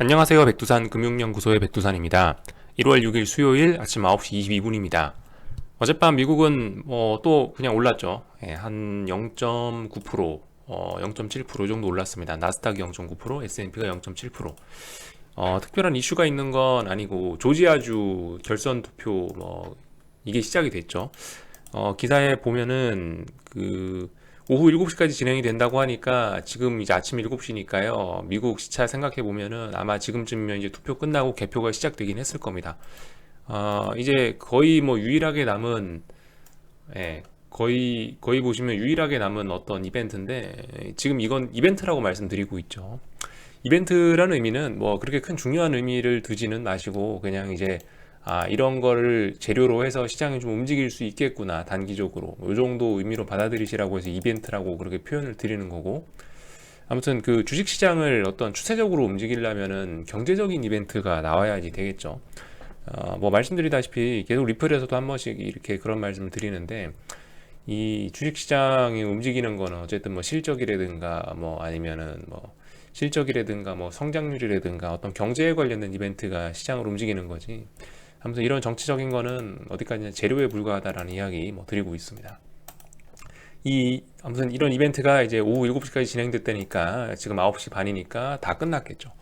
안녕하세요. 백두산 금융연구소의 백두산입니다. 1월 6일 수요일 아침 9시 22분입니다. 어젯밤 미국은 뭐또 그냥 올랐죠. 예, 한 0.9%, 어, 0.7% 정도 올랐습니다. 나스닥이 0.9%, S&P가 0.7%. 어, 특별한 이슈가 있는 건 아니고 조지아주 결선 투표 뭐 이게 시작이 됐죠. 어, 기사에 보면은 그 오후 7시까지 진행이 된다고 하니까 지금 이제 아침 7시니까요. 미국 시차 생각해 보면은 아마 지금쯤이면 이제 투표 끝나고 개표가 시작되긴 했을 겁니다. 어, 이제 거의 뭐 유일하게 남은 예, 거의 거의 보시면 유일하게 남은 어떤 이벤트인데 지금 이건 이벤트라고 말씀드리고 있죠. 이벤트라는 의미는 뭐 그렇게 큰 중요한 의미를 두지는 마시고 그냥 이제 아, 이런 거를 재료로 해서 시장이 좀 움직일 수 있겠구나, 단기적으로. 이 정도 의미로 받아들이시라고 해서 이벤트라고 그렇게 표현을 드리는 거고. 아무튼 그 주식 시장을 어떤 추세적으로 움직이려면은 경제적인 이벤트가 나와야지 되겠죠. 어, 뭐 말씀드리다시피 계속 리플에서도 한 번씩 이렇게 그런 말씀을 드리는데 이 주식 시장이 움직이는 거는 어쨌든 뭐 실적이라든가 뭐 아니면은 뭐 실적이라든가 뭐 성장률이라든가 어떤 경제에 관련된 이벤트가 시장을 움직이는 거지. 아무튼 이런 정치적인 거는 어디까지나 재료에 불과하다라는 이야기 뭐 드리고 있습니다. 이 아무튼 이런 이벤트가 이제 오후 7시까지 진행됐다니까 지금 9시 반이니까 다 끝났겠죠.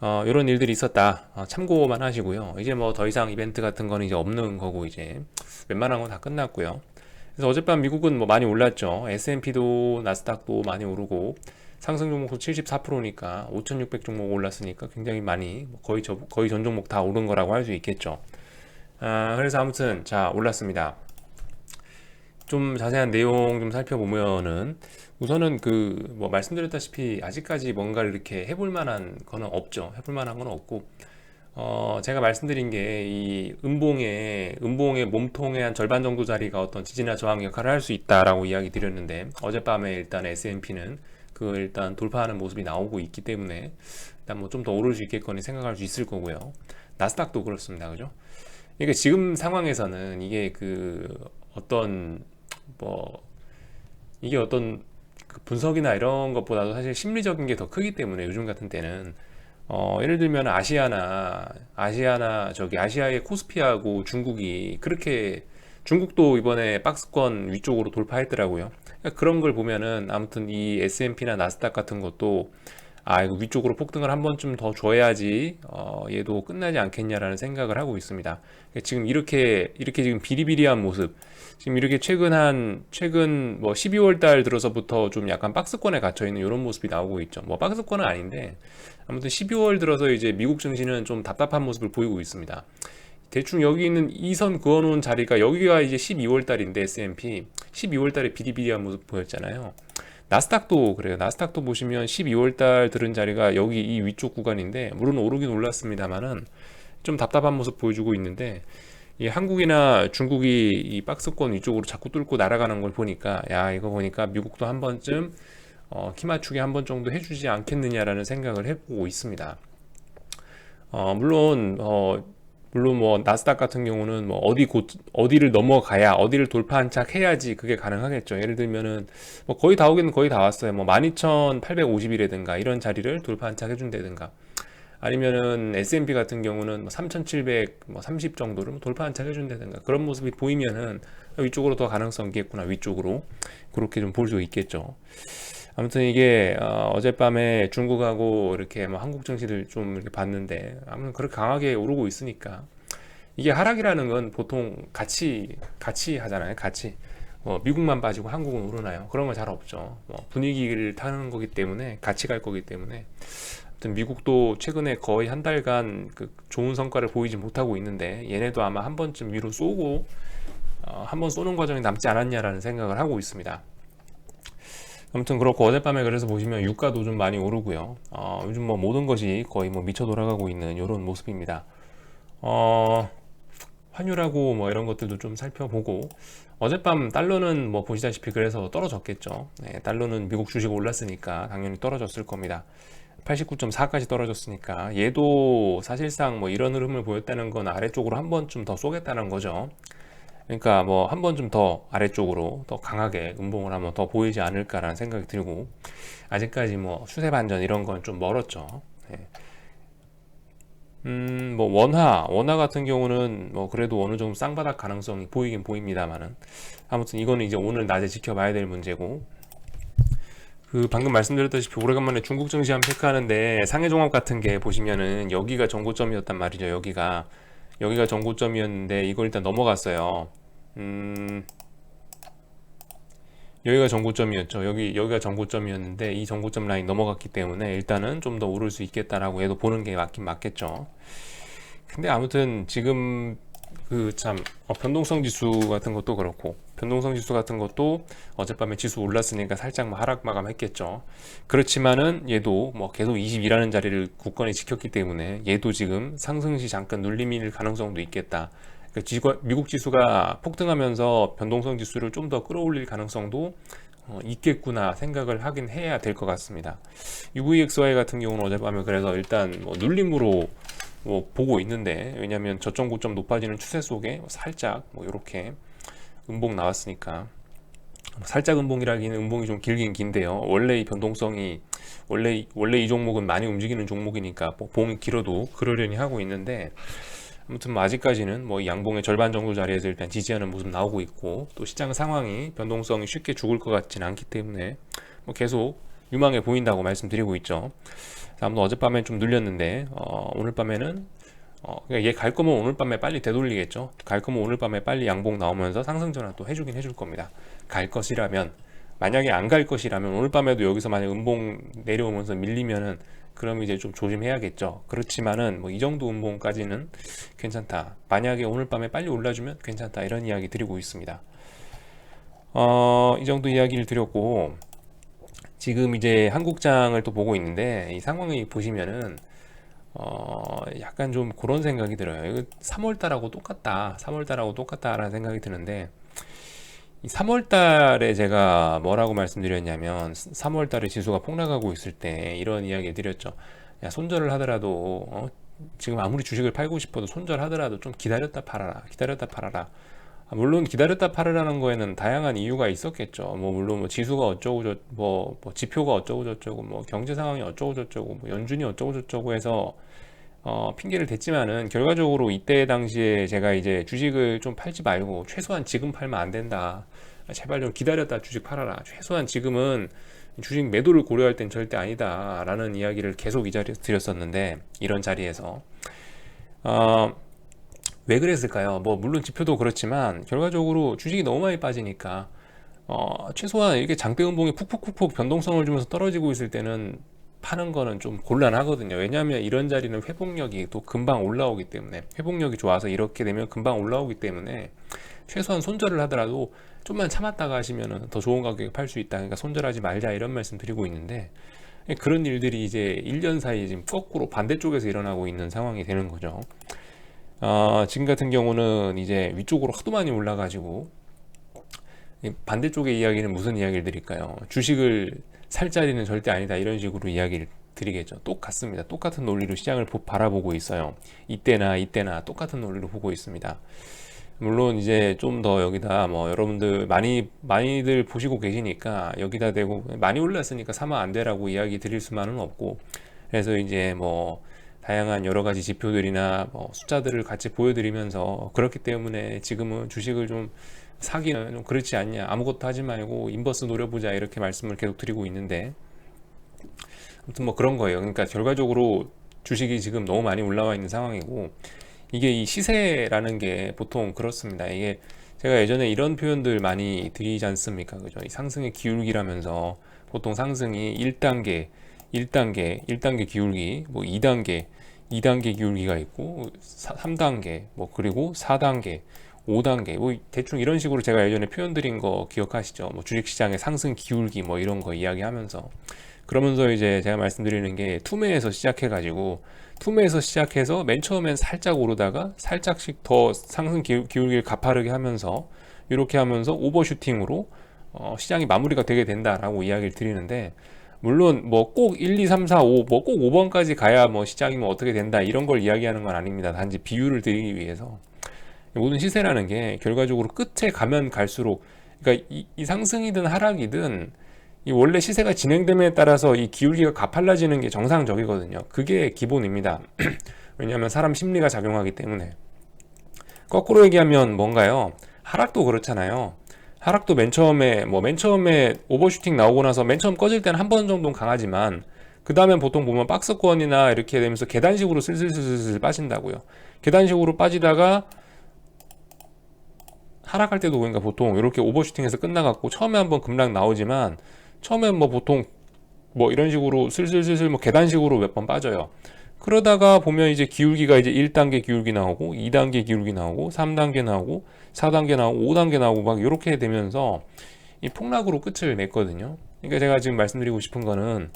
어, 이런 일들이 있었다. 어, 참고만 하시고요. 이제 뭐 더 이상 이벤트 같은 거는 이제 없는 거고 이제 웬만한 건 다 끝났고요. 그래서 어젯밤 미국은 뭐 많이 올랐죠. S&P도 나스닥도 많이 오르고 상승 종목도 74%니까 5,600 종목 올랐으니까 굉장히 많이 뭐 거의 저, 거의 전 종목 다 오른 거라고 할 수 있겠죠. 아, 그래서 아무튼 자 올랐습니다. 좀 자세한 내용 좀 살펴보면은 우선은 그 뭐 말씀드렸다시피 아직까지 뭔가를 이렇게 해볼 만한 거는 없죠. 해볼 만한 건 없고 어 제가 말씀드린 게 이 음봉의 음봉의 몸통의 한 절반 정도 자리가 어떤 지지나 저항 역할을 할 수 있다라고 이야기 드렸는데 어젯밤에 일단 S&P는 그 일단 돌파하는 모습이 나오고 있기 때문에 일단 뭐 좀 더 오를 수 있겠거니 생각할 수 있을 거고요. 나스닥도 그렇습니다. 그죠? 그러니까 지금 상황에서는 이게 그 어떤 뭐 이게 어떤 그 분석이나 이런 것보다도 사실 심리적인 게 더 크기 때문에 요즘 같은 때는 어 예를 들면 아시아나 아시아나 저기 아시아의 코스피하고 중국이 그렇게 중국도 이번에 박스권 위쪽으로 돌파했더라고요. 그러니까 그런 걸 보면은 아무튼 이 S&P나 나스닥 같은 것도 아 이거 위쪽으로 폭등을 한 번쯤 더 줘야지 어, 얘도 끝나지 않겠냐라는 생각을 하고 있습니다. 그러니까 지금 이렇게 이렇게 지금 비리비리한 모습 지금 이렇게 최근 한 최근 뭐 12월 달 들어서부터 좀 약간 박스권에 갇혀 있는 이런 모습이 나오고 있죠. 뭐 박스권은 아닌데 아무튼 12월 들어서 이제 미국 증시는 좀 답답한 모습을 보이고 있습니다. 대충 여기 있는 이선 그어놓은 자리가 여기가 이제 12월 달인데 S&P 12월 달에 비리비리한 모습 보였잖아요. 나스닥도 그래요. 나스닥도 보시면 12월 달 들은 자리가 여기 이 위쪽 구간인데 물론 오르긴 올랐습니다만은 좀 답답한 모습 보여주고 있는데 이 한국이나 중국이 이 박스권 위쪽으로 자꾸 뚫고 날아가는 걸 보니까 야 이거 보니까 미국도 한 번쯤 어, 키 맞추기 한 번 정도 해주지 않겠느냐라는 생각을 해보고 있습니다. 어, 물론 어, 물론 뭐 나스닥 같은 경우는 뭐 어디 곧 어디를 넘어가야 어디를 돌파한 착 해야지 그게 가능하겠죠. 예를 들면은 뭐 거의 다 오기는 거의 다 왔어요. 뭐 12,850이라든가 이런 자리를 돌파한 착 해준다든가 아니면은 S&P 같은 경우는 뭐 3,730 정도를 뭐 돌파한 착 해준다든가 그런 모습이 보이면은 위쪽으로 더 가능성이 있겠구나 위쪽으로 그렇게 좀 볼 수 있겠죠. 아무튼 이게 어, 젯밤에 중국하고 이렇게 뭐 한국 증시를 좀 이렇게 봤는데 아무튼 그렇게 강하게 오르고 있으니까 이게 하락이라는 건 보통 같이 같이 하잖아요. 같이 뭐 미국만 빠지고 한국은 오르나요? 그런 건 잘 없죠. 뭐 분위기를 타는 거기 때문에 같이 갈 거기 때문에 아무튼 미국도 최근에 거의 한 달간 그 좋은 성과를 보이지 못하고 있는데 얘네도 아마 한 번쯤 위로 쏘고 어, 한번 쏘는 과정이 남지 않았냐라는 생각을 하고 있습니다. 아무튼 그렇고 어젯밤에 그래서 보시면 유가도 좀 많이 오르고요. 어, 요즘 뭐 모든 것이 거의 뭐 미쳐 돌아가고 있는 이런 모습입니다. 어, 환율하고 뭐 이런 것들도 좀 살펴보고 어젯밤 달러는 뭐 보시다시피 그래서 떨어졌겠죠. 네, 달러는 미국 주식 올랐으니까 당연히 떨어졌을 겁니다. 89.4까지 떨어졌으니까 얘도 사실상 뭐 이런 흐름을 보였다는 건 아래쪽으로 한 번쯤 더 쏘겠다는 거죠. 그러니까 뭐 한 번 좀 더 아래쪽으로 더 강하게 음봉을 한번 더 보이지 않을까라는 생각이 들고 아직까지 뭐 추세 반전 이런 건 좀 멀었죠. 네. 음, 뭐 원화, 원화 같은 경우는 뭐 그래도 어느 정도 쌍바닥 가능성이 보이긴 보입니다만은 아무튼 이거는 이제 오늘 낮에 지켜봐야 될 문제고 그 방금 말씀드렸다시피 오래간만에 중국 증시 한번 체크하는데 상해 종합 같은 게 보시면은 여기가 정고점이었단 말이죠. 여기가 여기가 정고점이었는데 이걸 일단 넘어갔어요. 음, 여기가 정고점이었죠. 여기 여기가 정고점이었는데 이 정고점 라인 넘어갔기 때문에 일단은 좀 더 오를 수 있겠다라고 해도 보는 게 맞긴 맞겠죠. 근데 아무튼 지금 그 참 변동성 지수 같은 것도 그렇고 변동성 지수 같은 것도 어젯밤에 지수 올랐으니까 살짝 뭐 하락 마감했겠죠. 그렇지만은 얘도 뭐 계속 20이라는 자리를 굳건히 지켰기 때문에 얘도 지금 상승 시 잠깐 눌림일 가능성도 있겠다. 그 지구, 미국 지수가 폭등하면서 변동성 지수를 좀 더 끌어올릴 가능성도 어, 있겠구나 생각을 하긴 해야 될 것 같습니다. UVXY 같은 경우는 어젯밤에 그래서 일단 뭐 눌림으로 뭐 보고 있는데 왜냐하면 저점 고점 높아지는 추세 속에 살짝 뭐 이렇게 음봉 나왔으니까 살짝 음봉이라기는 음봉이 좀 길긴 긴데요. 원래 이 변동성이 원래 원래 이 종목은 많이 움직이는 종목이니까 뭐 봉이 길어도 그러려니 하고 있는데 아무튼 뭐 아직까지는 뭐 양봉의 절반 정도 자리에서 일단 지지하는 모습 나오고 있고 또 시장 상황이 변동성이 쉽게 죽을 것 같지는 않기 때문에 뭐 계속 유망해 보인다고 말씀드리고 있죠. 아무튼 어젯밤에 좀 눌렸는데 어, 오늘 밤에는 어, 그러니까 얘갈 거면 오늘 밤에 빨리 되돌리겠죠. 갈 거면 오늘 밤에 빨리 양봉 나오면서 상승 전환 또 해주긴 해줄 겁니다. 갈 것이라면 만약에 안 갈 것이라면 오늘 밤에도 여기서 만약 음봉 내려오면서 밀리면은 그럼 이제 좀 조심해야겠죠. 그렇지만은 뭐 이 정도 음봉까지는 괜찮다. 만약에 오늘 밤에 빨리 올라주면 괜찮다. 이런 이야기 드리고 있습니다. 어, 이 정도 이야기를 드렸고 지금 이제 한국장을 또 보고 있는데 이 상황이 보시면은 어, 약간 좀 그런 생각이 들어요. 이거 3월달하고 똑같다. 3월달하고 똑같다라는 생각이 드는데 3월 달에 제가 뭐라고 말씀드렸냐면 3월 달에 지수가 폭락하고 있을 때 이런 이야기 드렸죠. 야, 손절을 하더라도 어, 지금 아무리 주식을 팔고 싶어도 손절하더라도 좀 기다렸다 팔아라. 기다렸다 팔아라. 아, 물론 기다렸다 팔으라는 거에는 다양한 이유가 있었겠죠. 뭐 물론 뭐 지수가 어쩌고 저 뭐, 뭐 지표가 어쩌고 저쩌고 뭐 경제 상황이 어쩌고 저쩌고 뭐 연준이 어쩌고 저쩌고 해서 어, 핑계를 댔지만은 결과적으로 이때 당시에 제가 이제 주식을 좀 팔지 말고 최소한 지금 팔면 안 된다. 제발 좀 기다렸다 주식 팔아라. 최소한 지금은 주식 매도를 고려할 땐 절대 아니다. 라는 이야기를 계속 이 자리에서 드렸었는데, 이런 자리에서. 어, 왜 그랬을까요? 뭐, 물론 지표도 그렇지만, 결과적으로 주식이 너무 많이 빠지니까, 어, 최소한 이렇게 장대 음봉이 푹푹푹푹 변동성을 주면서 떨어지고 있을 때는 파는 거는 좀 곤란하거든요. 왜냐하면 이런 자리는 회복력이 또 금방 올라오기 때문에 회복력이 좋아서 이렇게 되면 금방 올라오기 때문에 최소한 손절을 하더라도 좀만 참았다가 하시면 더 좋은 가격에 팔 수 있다. 그러니까 손절하지 말자 이런 말씀 드리고 있는데 그런 일들이 이제 1년 사이에 지금 거꾸로 반대쪽에서 일어나고 있는 상황이 되는 거죠. 어, 지금 같은 경우는 이제 위쪽으로 하도 많이 올라가지고 반대쪽의 이야기는 무슨 이야기를 드릴까요? 주식을 살 자리는 절대 아니다 이런 식으로 이야기를 드리겠죠. 똑같습니다. 똑같은 논리로 시장을 바라보고 있어요. 이때나 이때나 똑같은 논리로 보고 있습니다. 물론 이제 좀 더 여기다 뭐 여러분들 많이 많이들 보시고 계시니까 여기다 대고 많이 올랐으니까 사면 안 되라고 이야기 드릴 수만은 없고 그래서 이제 뭐 다양한 여러 가지 지표들이나 뭐 숫자들을 같이 보여드리면서 그렇기 때문에 지금은 주식을 좀 사기는 좀 그렇지 않냐. 아무것도 하지 말고 인버스 노려보자 이렇게 말씀을 계속 드리고 있는데 아무튼 뭐 그런 거예요. 그러니까 결과적으로 주식이 지금 너무 많이 올라와 있는 상황이고 이게 이 시세라는 게 보통 그렇습니다. 이게 제가 예전에 이런 표현들 많이 드리지 않습니까? 그죠? 이 상승의 기울기라면서 보통 상승이 1단계 1단계 1단계 기울기 뭐 2단계 2단계 기울기가 있고 3단계 뭐 그리고 4단계 5단계 뭐 대충 이런 식으로 제가 예전에 표현 드린 거 기억하시죠? 뭐 주식시장의 상승 기울기 뭐 이런 거 이야기하면서 그러면서 이제 제가 말씀드리는 게 투매에서 시작해 가지고 투매에서 시작해서 맨 처음엔 살짝 오르다가 살짝씩 더 상승 기울기를 가파르게 하면서 이렇게 하면서 오버슈팅으로 어, 시장이 마무리가 되게 된다라고 이야기를 드리는데 물론 뭐 꼭 1, 2, 3, 4, 5, 뭐 꼭 5번까지 가야 뭐 시장이 뭐 어떻게 된다 이런 걸 이야기하는 건 아닙니다. 단지 비유를 드리기 위해서 모든 시세라는 게 결과적으로 끝에 가면 갈수록 그러니까 이, 이 상승이든 하락이든 이 원래 시세가 진행됨에 따라서 이 기울기가 가팔라지는 게 정상적이거든요. 그게 기본입니다. 왜냐하면 사람 심리가 작용하기 때문에. 거꾸로 얘기하면 뭔가요? 하락도 그렇잖아요. 하락도 맨 처음에 뭐 맨 처음에 오버슈팅 나오고 나서 맨 처음 꺼질 때는 한 번 정도는 강하지만 그 다음엔 보통 보면 박스권이나 이렇게 되면서 계단식으로 슬슬슬슬 빠진다고요. 계단식으로 빠지다가 하락할 때도 그러니까 보통 이렇게 오버슈팅해서 끝나갖고 처음에 한번 급락 나오지만 처음엔 뭐 보통 뭐 이런 식으로 슬슬슬슬 뭐 계단식으로 몇 번 빠져요. 그러다가 보면 이제 기울기가 이제 1단계 기울기 나오고 2단계 기울기 나오고 3단계 나오고 4단계 나오고 5단계 나오고 막 이렇게 되면서 이 폭락으로 끝을 맺거든요. 그러니까 제가 지금 말씀드리고 싶은 거는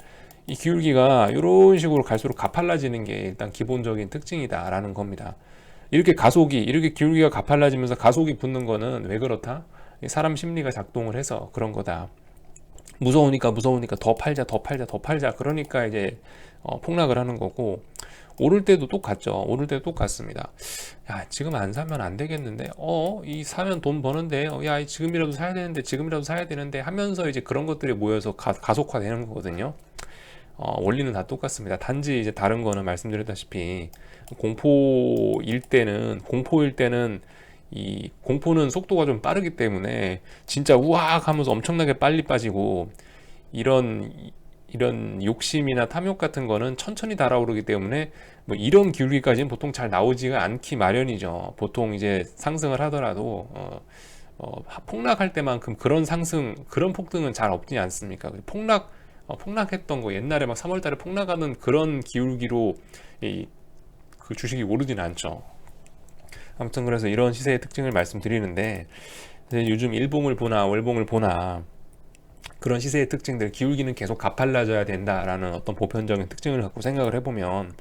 이 기울기가 이런 식으로 갈수록 가팔라지는 게 일단 기본적인 특징이다라는 겁니다. 이렇게 가속이 이렇게 기울기가 가팔라지면서 가속이 붙는 거는 왜 그렇다? 사람 심리가 작동을 해서 그런 거다. 무서우니까 무서우니까 더 팔자 더 팔자 더 팔자 그러니까 이제 어, 폭락을 하는 거고 오를 때도 똑같죠. 오를 때도 똑같습니다. 야 지금 안 사면 안 되겠는데? 어 이 사면 돈 버는데? 어, 야 지금이라도 사야 되는데 지금이라도 사야 되는데 하면서 이제 그런 것들이 모여서 가, 가속화되는 거거든요. 어, 원리는 다 똑같습니다. 단지 이제 다른 거는 말씀드렸다시피 공포일 때는 공포일 때는 이 공포는 속도가 좀 빠르기 때문에 진짜 우악 하면서 엄청나게 빨리 빠지고 이런 이런 욕심이나 탐욕 같은 거는 천천히 달아오르기 때문에 뭐 이런 기울기까지는 보통 잘 나오지가 않기 마련이죠. 보통 이제 상승을 하더라도 어, 어, 폭락할 때만큼 그런 상승 그런 폭등은 잘 없지 않습니까? 폭락 어, 폭락했던 거 옛날에 막 3월달에 폭락하는 그런 기울기로 이, 그 주식이 오르지는 않죠. 아무튼 그래서 이런 시세의 특징을 말씀드리는데 요즘 일봉을 보나 월봉을 보나 그런 시세의 특징들 기울기는 계속 가팔라져야 된다라는 어떤 보편적인 특징을 갖고 생각을 해보면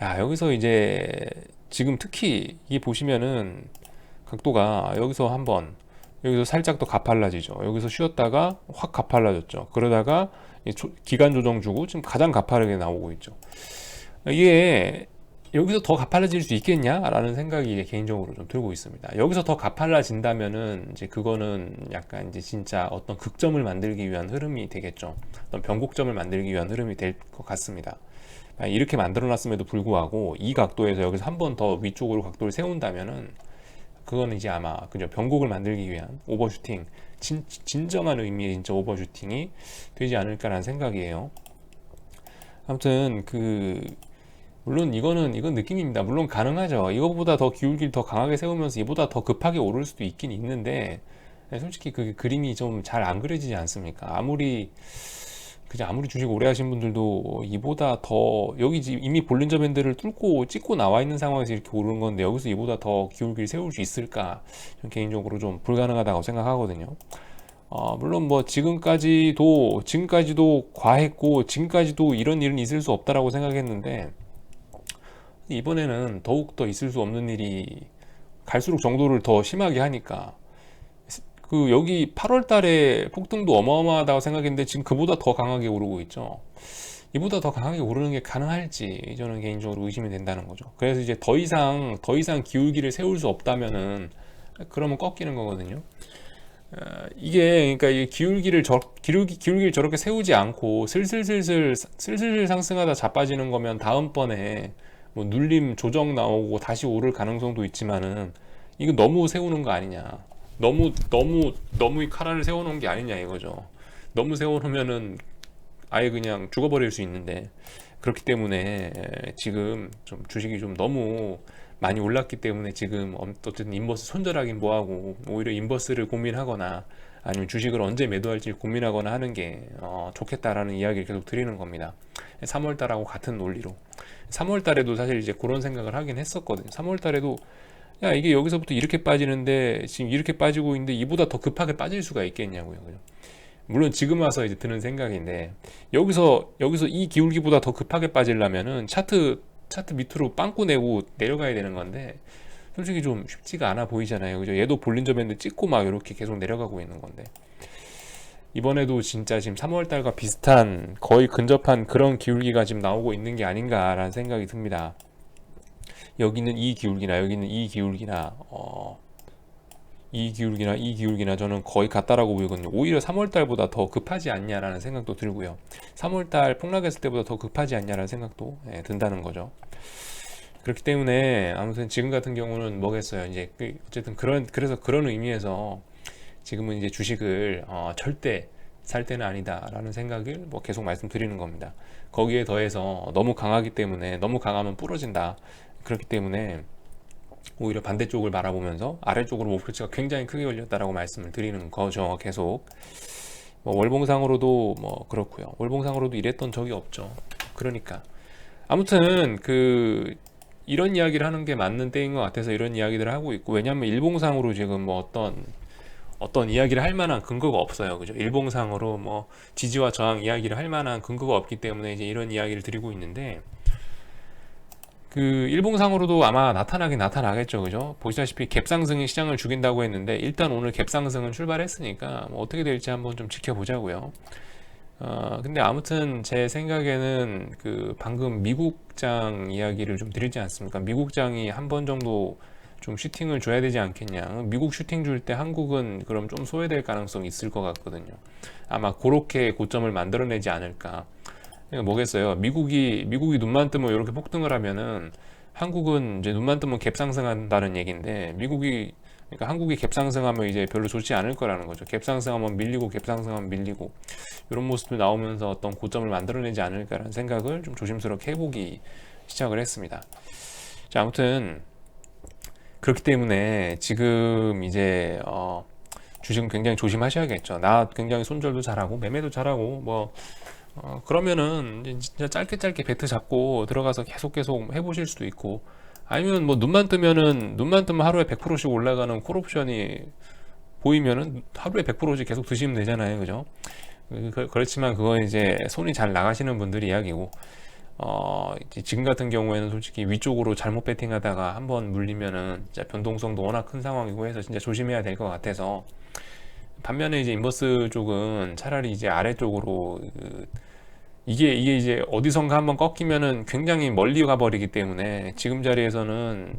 야 여기서 이제 지금 특히 이 보시면은 각도가 여기서 한번 여기서 살짝 더 가팔라지죠. 여기서 쉬었다가 확 가팔라졌죠. 그러다가 기간 조정 주고 지금 가장 가파르게 나오고 있죠. 이게 여기서 더 가팔라질 수 있겠냐라는 생각이 개인적으로 좀 들고 있습니다. 여기서 더 가팔라진다면은 이제 그거는 약간 이제 진짜 어떤 극점을 만들기 위한 흐름이 되겠죠. 어떤 변곡점을 만들기 위한 흐름이 될 것 같습니다. 이렇게 만들어 놨음에도 불구하고 이 각도에서 여기서 한 번 더 위쪽으로 각도를 세운다면은 그거는 이제 아마 그죠 변곡을 만들기 위한 오버슈팅 진, 진정한 의미의 진짜 오버슈팅이 되지 않을까라는 생각이에요. 아무튼 그 물론 이거는 이건 느낌입니다. 물론 가능하죠. 이거보다 더 기울기를 더 강하게 세우면서 이보다 더 급하게 오를 수도 있긴 있는데 네, 솔직히 그 그림이 좀 잘 안 그려지지 않습니까? 아무리 그냥 아무리 주식 오래 하신 분들도 이보다 더 여기 이미 볼린저 밴드를 뚫고 찍고 나와 있는 상황에서 이렇게 오르는 건데 여기서 이보다 더 기울기를 세울 수 있을까? 개인적으로 좀 불가능하다고 생각하거든요. 어, 물론 뭐 지금까지도 지금까지도 과했고 지금까지도 이런 일은 있을 수 없다라고 생각했는데 이번에는 더욱 더 있을 수 없는 일이 갈수록 정도를 더 심하게 하니까 그 여기 8월 달에 폭등도 어마어마하다고 생각했는데 지금 그보다 더 강하게 오르고 있죠. 이보다 더 강하게 오르는 게 가능할지 저는 개인적으로 의심이 된다는 거죠. 그래서 이제 더 이상 더 이상 기울기를 세울 수 없다면은 그러면 꺾이는 거거든요. 어, 이게 그러니까 이 기울기를 저 기울기 기울기를 저렇게 세우지 않고 슬슬슬슬 슬슬 상승하다 자빠지는 거면 다음번에 뭐 눌림 조정 나오고 다시 오를 가능성도 있지만은 이거 너무 세우는 거 아니냐. 너무 너무 너무 이 카라를 세워놓은 게 아니냐 이거죠. 너무 세워놓으면은 아예 그냥 죽어버릴 수 있는데. 그렇기 때문에 지금 좀 주식이 좀 너무 많이 올랐기 때문에 지금 어쨌든 인버스 손절하긴 뭐하고 오히려 인버스를 고민하거나 아니면 주식을 언제 매도할지 고민하거나 하는 게 어, 좋겠다라는 이야기를 계속 드리는 겁니다. 3월 달하고 같은 논리로 3월 달에도 사실 이제 그런 생각을 하긴 했었거든요. 3월 달에도 야 이게 여기서부터 이렇게 빠지는데 지금 이렇게 빠지고 있는데 이보다 더 급하게 빠질 수가 있겠냐고요. 그죠? 물론 지금 와서 이제 드는 생각인데 여기서 여기서 이 기울기보다 더 급하게 빠지려면은 차트 차트 밑으로 빵꾸 내고 내려가야 되는 건데 솔직히 좀 쉽지가 않아 보이잖아요. 그죠? 얘도 볼린저 밴드 찍고 막 이렇게 계속 내려가고 있는 건데. 이번에도 진짜 지금 3월 달과 비슷한 거의 근접한 그런 기울기가 지금 나오고 있는 게 아닌가라는 생각이 듭니다. 여기는 이 기울기나 여기는 이 기울기나 어, 이 기울기나 이 기울기나 저는 거의 같다라고 보이거든요. 오히려 3월 달보다 더 급하지 않냐라는 생각도 들고요. 3월 달 폭락했을 때보다 더 급하지 않냐라는 생각도 예, 든다는 거죠. 그렇기 때문에 아무튼 지금 같은 경우는 뭐겠어요. 이제 그 어쨌든 그런 그래서 그런 의미에서 지금은 이제 주식을 어, 절대 살 때는 아니다라는 생각을 뭐 계속 말씀드리는 겁니다. 거기에 더해서 너무 강하기 때문에 너무 강하면 부러진다. 그렇기 때문에 오히려 반대쪽을 바라보면서 아래쪽으로 목표치가 굉장히 크게 올렸다라고 말씀을 드리는 거죠. 계속 뭐 월봉상으로도 뭐 그렇고요. 월봉상으로도 이랬던 적이 없죠. 그러니까 아무튼 그 이런 이야기를 하는 게 맞는 때인 것 같아서 이런 이야기들을 하고 있고 왜냐하면 일봉상으로 지금 뭐 어떤 어떤 이야기를 할 만한 근거가 없어요. 그죠? 일봉상으로 뭐 지지와 저항 이야기를 할 만한 근거가 없기 때문에 이제 이런 이야기를 드리고 있는데 그 일봉상으로도 아마 나타나긴 나타나겠죠. 그죠? 보시다시피 갭상승이 시장을 죽인다고 했는데 일단 오늘 갭상승은 출발했으니까 뭐 어떻게 될지 한번 좀 지켜보자고요. 어, 근데 아무튼 제 생각에는 그 방금 미국장 이야기를 좀 드리지 않습니까? 미국장이 한 번 정도 좀 슈팅을 줘야 되지 않겠냐. 미국 슈팅 줄 때 한국은 그럼 좀 소외될 가능성이 있을 것 같거든요. 아마 그렇게 고점을 만들어내지 않을까. 그러니까 뭐겠어요. 미국이, 미국이 눈만 뜨면 이렇게 폭등을 하면은 한국은 이제 눈만 뜨면 갭 상승한다는 얘기인데 미국이 그러니까 한국이 갭 상승하면 이제 별로 좋지 않을 거라는 거죠. 갭 상승하면 밀리고 갭 상승하면 밀리고 이런 모습도 나오면서 어떤 고점을 만들어내지 않을까라는 생각을 좀 조심스럽게 해보기 시작을 했습니다. 자, 아무튼 그렇기 때문에 지금 이제 어, 주식은 굉장히 조심하셔야겠죠. 나 굉장히 손절도 잘하고 매매도 잘하고 뭐 어, 그러면은 진짜 짧게 짧게 배트 잡고 들어가서 계속 계속 해보실 수도 있고 아니면 뭐 눈만 뜨면은 눈만 뜨면 하루에 100%씩 올라가는 콜옵션이 보이면은 하루에 100%씩 계속 드시면 되잖아요, 그죠? 그, 그렇지만 그건 이제 손이 잘 나가시는 분들이 이야기고 어, 지금 같은 경우에는 솔직히 위쪽으로 잘못 배팅하다가 한번 물리면은 진짜 변동성도 워낙 큰 상황이고 해서 진짜 조심해야 될 것 같아서 반면에 이제 인버스 쪽은 차라리 이제 아래쪽으로 그 이게 이게 이제 어디선가 한번 꺾이면은 굉장히 멀리 가버리기 때문에 지금 자리에서는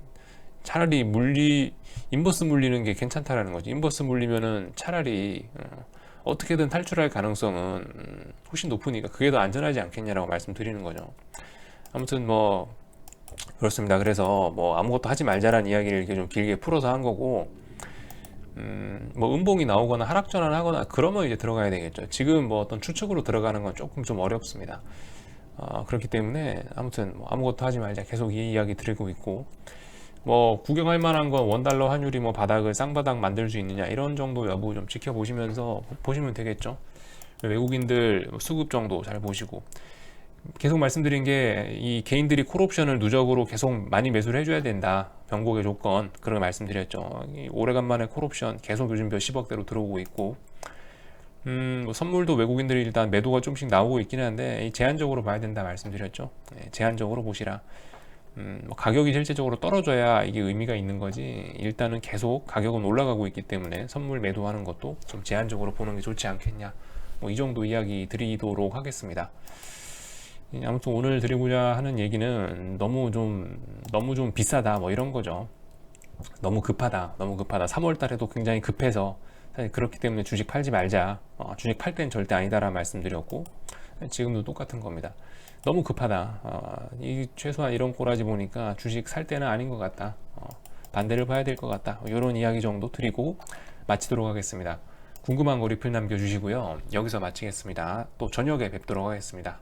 차라리 물리 인버스 물리는 게 괜찮다라는 거지. 인버스 물리면은 차라리 어, 어떻게든 탈출할 가능성은 음, 훨씬 높으니까 그게 더 안전하지 않겠냐라고 말씀드리는 거죠. 아무튼 뭐 그렇습니다. 그래서 뭐 아무것도 하지 말자라는 이야기를 이렇게 좀 길게 풀어서 한 거고 음, 뭐 음봉이 나오거나 하락 전환하거나 그러면 이제 들어가야 되겠죠. 지금 뭐 어떤 추측으로 들어가는 건 조금 좀 어렵습니다. 어, 그렇기 때문에 아무튼 뭐 아무것도 하지 말자 계속 이 이야기 드리고 있고 뭐 구경할 만한 건 원달러 환율이 뭐 바닥을 쌍바닥 만들 수 있느냐 이런 정도 여부 좀 지켜보시면서 보시면 되겠죠. 외국인들 수급 정도 잘 보시고 계속 말씀드린 게 이 개인들이 콜옵션을 누적으로 계속 많이 매수를 해줘야 된다. 변곡의 조건 그런 말씀드렸죠. 오래간만에 콜옵션 계속 요즘 몇십억대로 들어오고 있고 음, 뭐 선물도 외국인들이 일단 매도가 좀씩 나오고 있긴 한데 제한적으로 봐야 된다 말씀드렸죠. 네, 제한적으로 보시라. 음, 뭐 가격이 실제적으로 떨어져야 이게 의미가 있는 거지. 일단은 계속 가격은 올라가고 있기 때문에 선물 매도하는 것도 좀 제한적으로 보는 게 좋지 않겠냐. 뭐 이 정도 이야기 드리도록 하겠습니다. 아무튼 오늘 드리고자 하는 얘기는 너무 좀 너무 좀 비싸다 뭐 이런 거죠. 너무 급하다, 너무 급하다. 3월 달에도 굉장히 급해서 사실 그렇기 때문에 주식 팔지 말자. 어, 주식 팔 땐 절대 아니다라는 말씀드렸고 지금도 똑같은 겁니다. 너무 급하다. 어, 이 최소한 이런 꼬라지 보니까 주식 살 때는 아닌 것 같다. 어, 반대를 봐야 될 것 같다. 이런 이야기 정도 드리고 마치도록 하겠습니다. 궁금한 거 리플 남겨주시고요. 여기서 마치겠습니다. 또 저녁에 뵙도록 하겠습니다.